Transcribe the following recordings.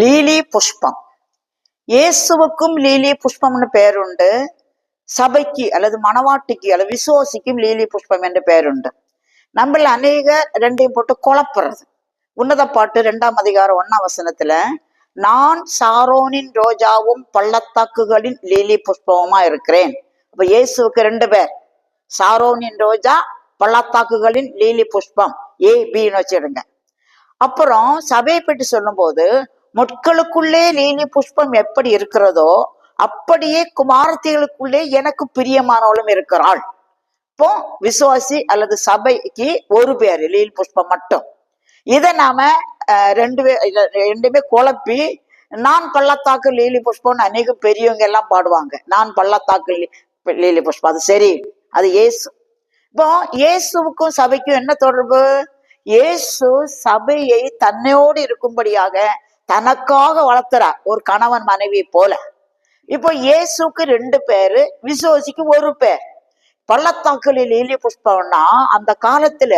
Lily புஷ்பம். இயேசுவுக்கும் lily புஷ்பம்னு பேருண்டு. சபைக்கு அல்லது மணவாட்டிக்கு அல்லது விசுவாசிக்கும் லீலி புஷ்பம் என்று பேருண்டு. நம்மள அநேக ரெண்டையும் போட்டு குழப்புறது. உன்னத பாட்டு ரெண்டாம் அதிகாரம் ஒன்னாம் வசனத்துல நான் சாரோனின் ரோஜாவும் பள்ளத்தாக்குகளின் லீலி புஷ்பமா இருக்கிறேன். அப்ப இயேசுவுக்கு ரெண்டு பேர். சாரோனின் ரோஜா பள்ளத்தாக்குகளின் லீலி புஷ்பம் ஏ பின்னு வச்சிருங்க அப்புறம் சபையை பற்றி சொல்லும்போது முட்களுக்குள்ளே லீலி புஷ்பம் எப்படி இருக்கிறதோ அப்படியே குமாரத்திகளுக்குள்ளே எனக்கு பிரியமானவளும் இருக்கிறாள். இப்போ விசுவாசி அல்லது சபைக்கு ஒரு பேர் லீல் புஷ்பம் மட்டும். இதை நாம ரெண்டு ரெண்டுமே குழப்பி நான் பள்ளத்தாக்கு லீலி புஷ்பம்னு அநேக பெரியவங்க எல்லாம் பாடுவாங்க. நான் பள்ளத்தாக்கு லீ- லீலி புஷ்பம் அது சரி அது இயேசு. இப்போ இயேசுவுக்கும் சபைக்கும் என்ன தொடர்பு? இயேசு சபையை தன்னையோடு இருக்கும்படியாக தனக்காக வளர்த்துறார் ஒரு கணவன் மனைவி போல. இப்போ இயேசுக்கு ரெண்டு பேரு விசுவாசிக்கு ஒரு பேர். பள்ளத்தாக்களில் லீலி புஷ்பம்னா அந்த காலத்துல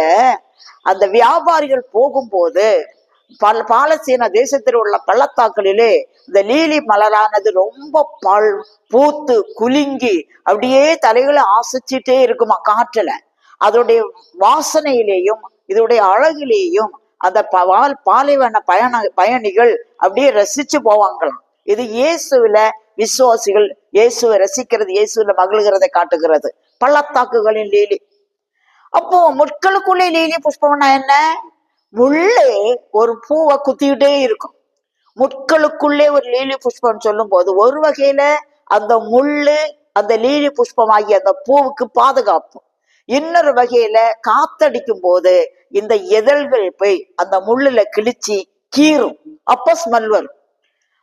அந்த வியாபாரிகள் போகும்போது பல பாலஸ்தீன தேசத்தில் உள்ள பள்ளத்தாக்களிலே இந்த லீலி மலரானது ரொம்ப பல் பூத்து குலுங்கி அப்படியே தலைகளை ஆசிச்சுட்டே இருக்குமா காற்றுல. அதோடைய வாசனையிலேயும் இதோடைய அழகிலேயும் அந்த ப- வால் பாலைவன பயண பயணிகள் அப்படியே ரசிச்சு போவாங்களாம். இது இயேசுவில விசுவாசிகள் இயேசுவை ரசிக்கிறது இயேசுவில மகிழ்கிறதை காட்டுகிறது. பள்ளத்தாக்குகளின் லீலி. அப்போ முட்களுக்குள்ளே லீலி புஷ்பம்னா என்ன? முள்ளு ஒரு பூவை குத்திக்கிட்டே இருக்கும். முட்களுக்குள்ளே ஒரு லீலி புஷ்பம் சொல்லும் போது ஒரு வகையில அந்த முள்ளு அந்த லீலி புஷ்பமாகி அந்த பூவுக்கு பாதுகாப்பு. இன்னொரு வகையில காத்தடிக்கும் போது இந்த இதழ்கள் போய் அந்த முள்ளுல கிழிச்சு கீறும். அப்ப ஸ்மெல் வரும்.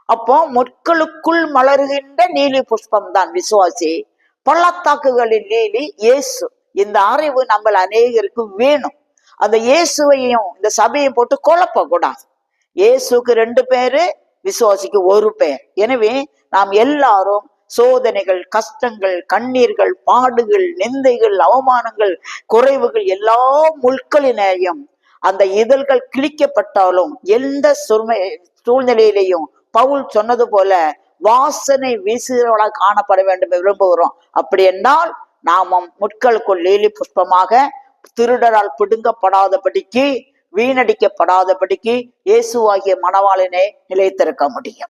அப்போ முட்களுக்குள் மலர்கின்ற நீலி புஷ்பம் தான் விசுவாசி. பள்ளத்தாக்குகளின் நீலி இயேசு. இந்த அறிவு நம்ம அநேகருக்கு வேணும். அந்த இயேசுவையும் இந்த சபையும் போட்டு குழப்பக்கூடாது. இயேசுக்கு ரெண்டு பேரு விசுவாசிக்கு ஒரு பேர். எனவே நாம் எல்லாரும் சோதனைகள் கஷ்டங்கள் கண்ணீர்கள் பாடுகள் நிந்தைகள் அவமானங்கள் குறைவுகள் எல்லா முட்களினேயும் அந்த இதழ்கள் கிழிக்கப்பட்டாலும் எந்த சுமை சூழ்நிலையிலையும் பவுல் சொன்னது போல வாசனை வீசுகிறவளாக காணப்பட வேண்டும் விரும்புகிறோம். அப்படி என்றால் நாமும் முட்களுக்குள் லீலி புஷ்பமாக திருடரால் பிடுங்கப்படாதபடிக்கு வீணடிக்கப்படாதபடிக்கு இயேசுவாகிய மணவாளினை நிலைத்திருக்க முடியும்.